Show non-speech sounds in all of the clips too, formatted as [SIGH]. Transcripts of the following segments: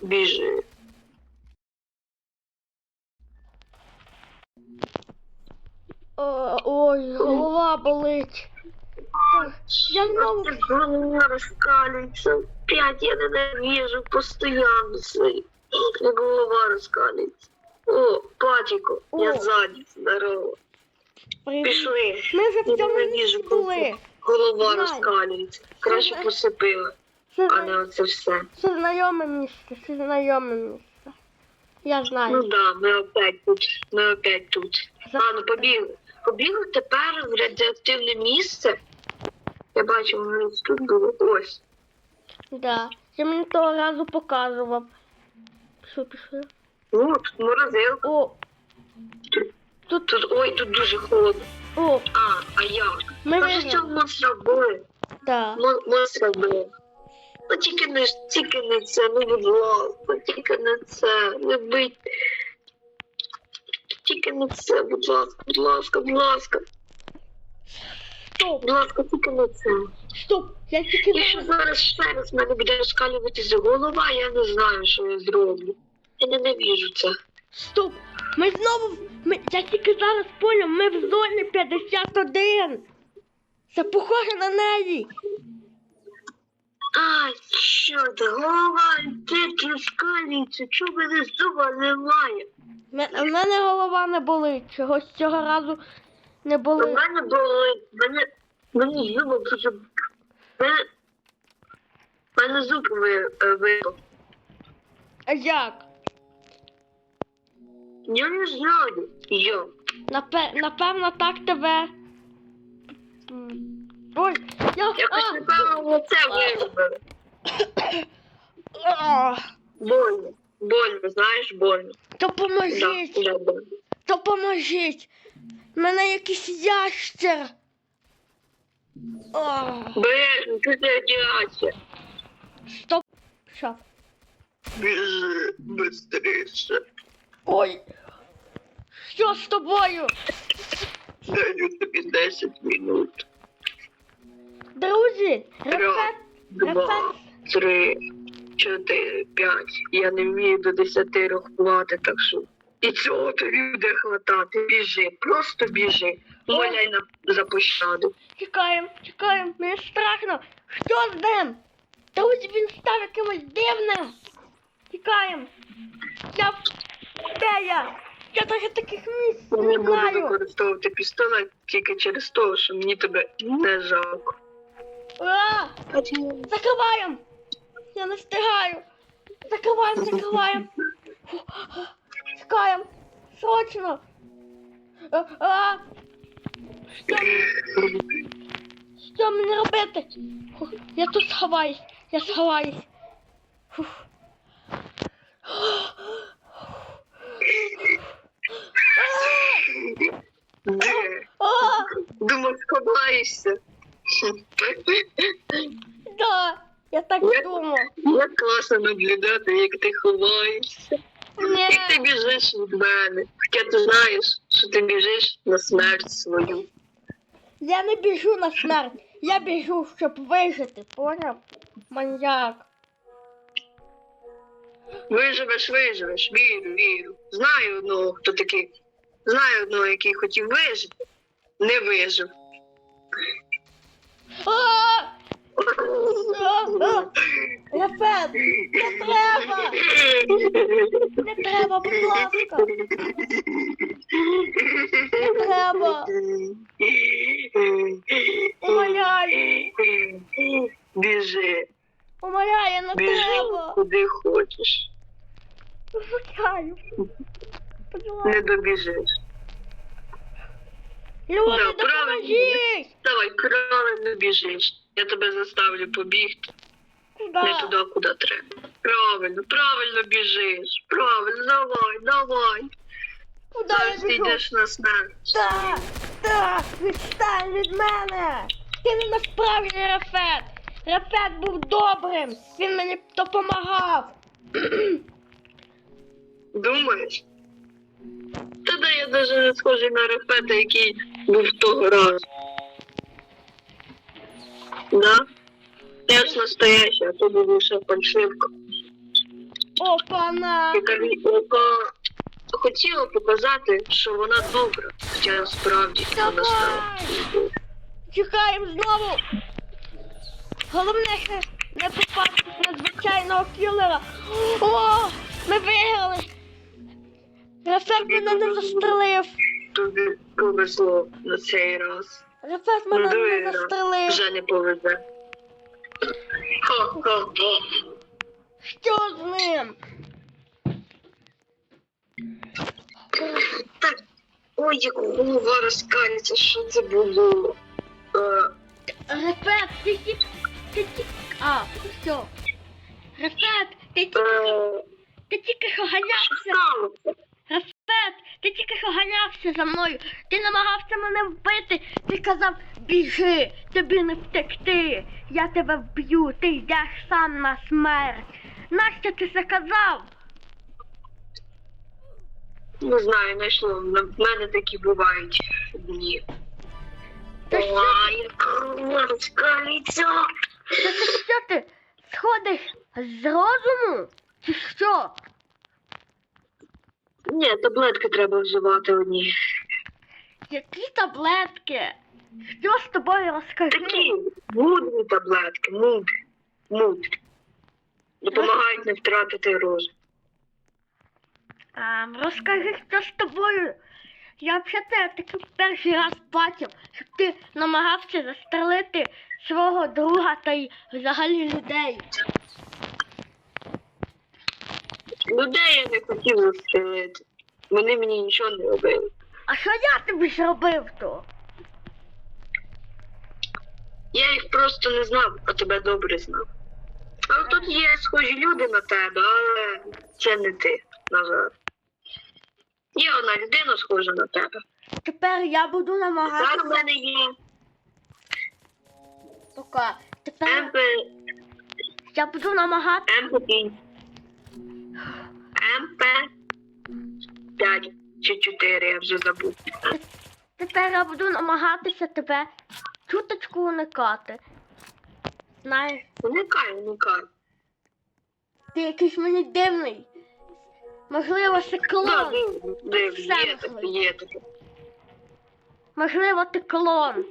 Біжи. О, ой, голова болить. Так, Я знову. Голова розкалюється. П'ять я ненавижу постійно свої. Як голова розкалюється. О, патіко, я О. ззаді, здорово. Пішли. Ми вже в Я цьому ненавижу, були. Голова розкалюється. Краще посипила, Це, а не оце все. це знайоме місце, це знайоме місце. Я знаю. Ну знаю. да, ми опять тут. Ми опять тут. Ну побігли. Побігли тепер в радіоактивне місце. Я бачу, воно тут було. Ось. Да. Ти мені того разу показував. Що пішли? Ну, тут морозилка. О, Тут, тут, ой, тут дуже холодно. о, А, а як? Ми виграли. цього монстра вбили? да. Мо- Монстра вбили. Ну тільки не, тільки не це, ну будь ласка, тільки не це, не бить. Тільки не це, будь ласка, будь ласка, будь ласка, Стоп, будь ласка, тільки не це. стоп. Я тільки Якщо зараз ще раз мене буде розкалюватися голова, я не знаю, що я зроблю. Я ненавіжу це. Стоп! Ми знову. Ми... Я тільки зараз поняв, ми в зоні 51. Це похоже на неї. Ай, чорт, голова тільки розкалюється, чого мене зуба немає? У мене голова не болить. Чогось цього разу не У болить. мене болить, мене, мені зуби дуже... Мене, мене зуб ви, е, випав. А як? Я не знаю, як. Напе... Напевно, так тебе. М. Ой, я. Якось, напевно, це виробили. А! Больно, больно, знаєш, больно. Да, Допоможіть! да. Допоможіть! У мене якийсь ящер. А! Блин, тут радіація. Стоп. Що? Біжи, быстріше. Ой. Що з тобою? Даю тобі 10 минут. Друзі, рефет, Два, три, чотири, п'ять. Я не вмію до десяти рахувати, так що. І цього тобі буде хватати. Біжи, просто біжи. Моляй на за пощаду. Чекаємо, чекаємо, мені страшно. Що з ним? Друзі, він став якимось дивним. Тікаємо. Я... Де я? Я навіть таких місць Я не не буду знаю. використовувати пістолет тільки через те, що мені тебе не жалко. А! Закриваємо! Я не встигаю. Закриваємо. Фу. Чекаємо. Срочно. А, а. Що, мені- що мені робити? Я тут сховаюсь. Я сховаюсь. Фу. Де? Думав, сховаєшся. Да, я так Я- думав. Як класно наблюдати, як ти ховаєшся. Як ти Ні. біжиш від мене. Хоча ти знаєш, що ти біжиш на смерть свою. Я не біжу на смерть. Я біжу, щоб вижити, поняв? Маньяк. Виживеш, виживеш, вірю, віру. Знаю одного, хто такий. Знаю одного, який хотів вижити. Не вижив. Рефет, не треба! Не треба, будь ласка! Не треба! Умоляю! Біжи, Умоляю, не біжи треба! куди хочеш. Умоляю! Будь ласка. Не добіжиш. Люди, Да. Допоможіть! Давай, правильно біжиш. Я тебе заставлю побігти. Не туди, куди треба. Правильно, правильно біжиш. Правильно, давай, давай. Куда я Зараз ти біжу? йдеш на смерть. Так, так, відстань від мене! Ти не насправжній Рафет! Рафет був добрим! Він мені допомагав! Думаєш? Тоді я навіть не схожий на рефета, який був того разу. Да? Я ж настояща, а то був лише фальшивка. Опана! яка, яка хотіла показати, що вона добра, хоча насправді вона стала. Чекаємо знову! Головне не попасти на звичайного кілера. О! Ми виграли! Рефект мене не застрелив! Тобі повезло на цей раз. Рефект Ну, мене диви, не застрелив! Вже не повезе. Що з ним? Так, ой, як голова розкалюється, що це було. Е, Рефект, ти ті... Ти ті... А, все. Рефект, ти ті... е, Ти тільки ганявся. сталося? Рефект, ти тільки що ганявся за мною. Ти намагався мене вбити. Ти казав, біжи, тобі не втекти. Я тебе вб'ю, ти йдеш сам на смерть. Нащо ти це казав? Не знаю, знайшло. В мене такі бувають дні. Та що? Ой. Та ти що ти? Сходиш з розуму? Чи що? Ні, таблетки треба вживати одні. Які таблетки? Що з тобою розкажи? Такі мудрі таблетки, мудрі. Мудрі. Допомагають не втратити розум. А, розкажи, що з тобою. Я взагалі такий перший раз бачив, щоб ти намагався застрелити свого друга та й взагалі людей. Людей я не хотів застрелити. Вони мені нічого не робили. А що я тобі зробив то? Я їх просто не знав, а тебе добре знав. Але тут є схожі люди на тебе, але це не ти, на жаль. Є одна людина схожа на тебе. Тепер я буду Зараз в намагатися. мене є Пока. Тепер МП, я буду намагатися. МП, МП 5 чи 4, я вже забув. Тепер я буду намагатися тебе чуточку уникати. Знаєш, Уникай, уникай. ти якийсь мені дивний. Можливо, це клон. див, див, є таке, є таке. Можливо, ти клон.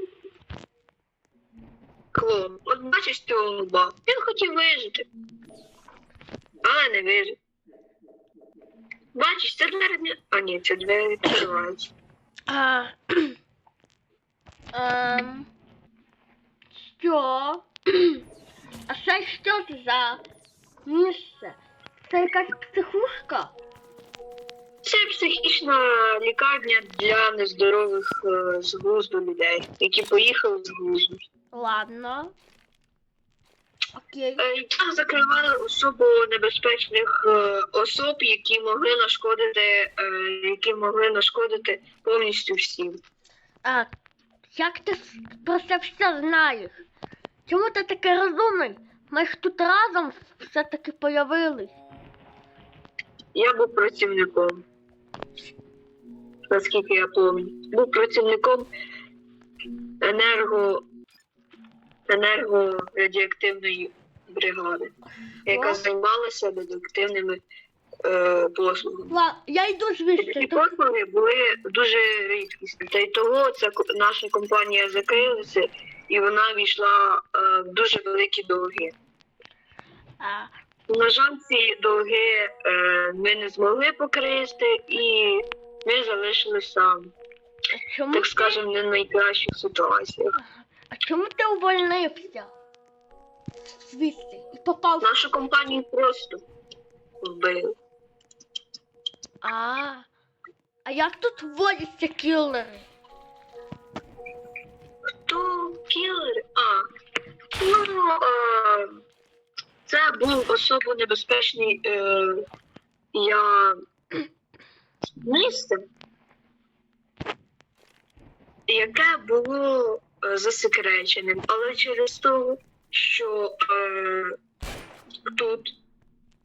Клон. От бачиш цього нуба. Він хотів вижити. Але не вижив. Бачиш, це двері не. А ні, це двері відкриваються. А, [CLEARS THROAT] ем, що? [CLEARS THROAT] А це що це за місце? Це якась психушка? Це психічна лікарня для нездорових е, з глузду людей, які поїхали з глузду. Ладно. Окей. Е, Там закривали особо небезпечних е, особ, які могли нашкодити, е, які могли нашкодити повністю всім. А як ти про це все знаєш? Чому ти такий розумний? Ми ж тут разом все-таки появились. Я був працівником. Наскільки я пам'ятаю. Був працівником енерго, енергорадіоактивної бригади, яка займалася радіоактивними е, послугами. Ла, я йду звідси. Такі послуги були дуже рідкісні. Та й того ця наша компанія закрилася, і вона війшла е, в дуже великі долги. А, На жаль, ці долги е, ми не змогли покрити, і ми залишилися, так скажемо, не в найкращих ситуаціях. А чому ти увольнився? Звідси і попав. Нашу компанію просто вбили. А, а як тут водяться кілери? Хто кілер? А, ну, е, це був особо небезпечний е, я [CLEARS THROAT] місце, яке було засекреченим, але через те, що е, тут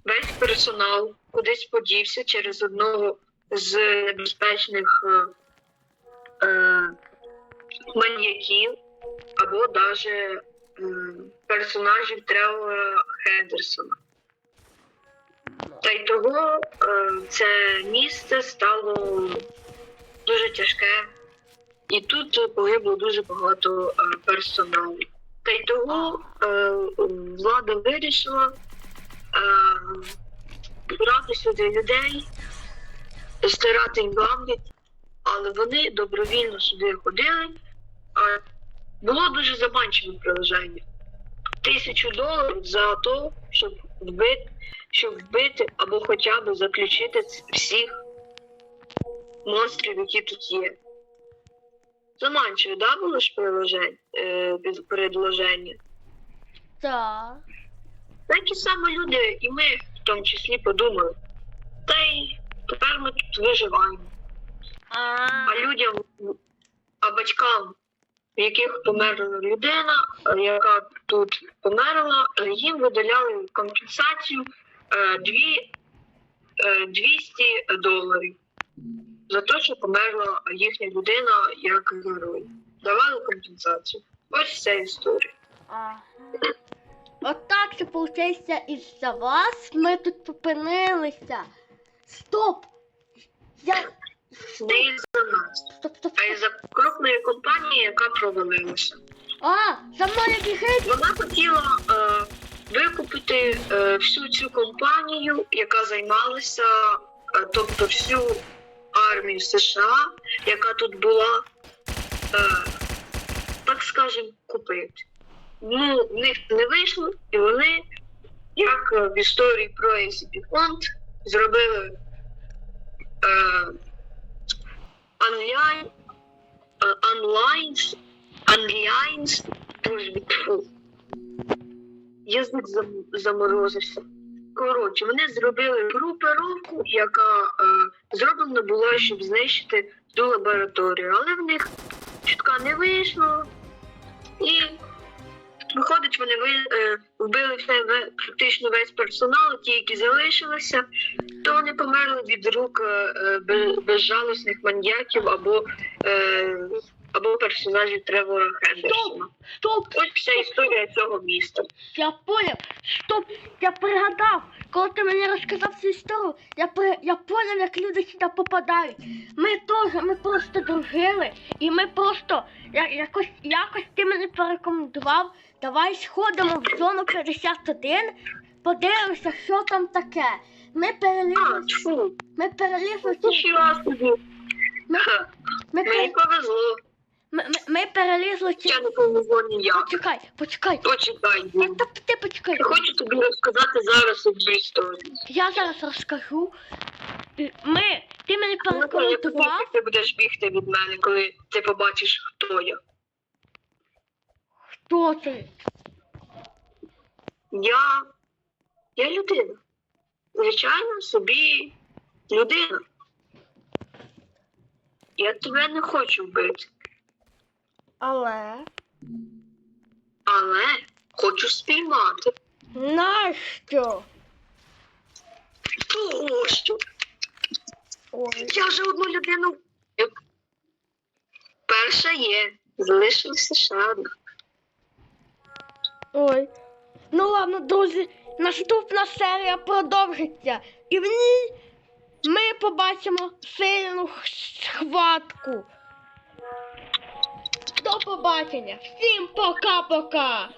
весь персонал кудись подівся через одного з небезпечних е, е, маньяків або навіть м, персонажів Тревора Хендерсона. Та й того е, це місце стало дуже тяжке, і тут погибло дуже багато е, персоналу. Та й того е, влада вирішила е, брати сюди людей, стирати їм пам'ять, але вони добровільно сюди ходили. Було дуже заманчиве приложення. Тисячу доларів за те, щоб вбити, щоб вбити або хоча б заключити всіх монстрів, які тут є. Заманчиве, да, було ж приложення, е, предложення? Так. Такі саме люди, і ми в тому числі подумали. Та й тепер ми тут виживаємо. А, А людям, а батькам, в яких померла людина, е, яка тут померла, е, їм видаляли компенсацію е, дві, е, 200 доларів за те, що померла їхня людина як герой. Давали компенсацію. Ось ця історія. ага. Отак це виходить із-за вас ми тут попинилися. Стоп! Я. Не із-за нас, Стоп, стоп, а стоп. із-за крупної компанії, яка провалилася. А, за мною бігають. Вона хотіла е, викупити е, всю цю компанію, яка займалася, е, тобто всю армію США, яка тут була, е, так скажем, купити. Ну, в них не вийшло, і вони, як в історії про ACP фонд, зробили е, онлайн, е, онлайн, онлайн, Боже, тьфу. Язик заморозився. Коротше, вони зробили групировку, яка е, зроблена була, щоб знищити ту лабораторію, але в них чутка не вийшло. І виходить, вони е, вбили все, практично весь персонал, ті, які залишилися, то вони померли від рук е, без- безжалісних маньяків або, е, або персонажів Тревора Хендерсона. Стоп! Ось вся історія цього міста. Я поняв. Стоп! Я пригадав. Коли ти мені розказав цю історію, я при... я поняв, як люди сюди попадають. Ми теж, ми просто дружили, і ми просто я, якось, якось ти мені порекомендував. Давай сходимо в зону 51, подивимося, що там таке. Ми перелізли, тьфу, ми перелізли. Ми, ми, пер- повезло. Ми, ми, ми перелізли ці. Я не повезло ніяк. Почекай, почекай. Почекай. Та, та, ти почекай. Я хочу тобі розказати зараз одну історію. Я зараз розкажу. Ми, ти я як ти будеш бігти від мене, коли ти побачиш, хто я. Хто ти? Я. Я людина. Звичайно, собі людина. Я тебе не хочу вбити, Але. але хочу спіймати. Нащо? Того що Ой. я вже одну людину. Перша є. Залишилася ще одна. Ой. Ну ладно, друзі, наступна серія продовжиться. І в ній ми побачимо сильну схватку. До побачення. Всім пока-пока.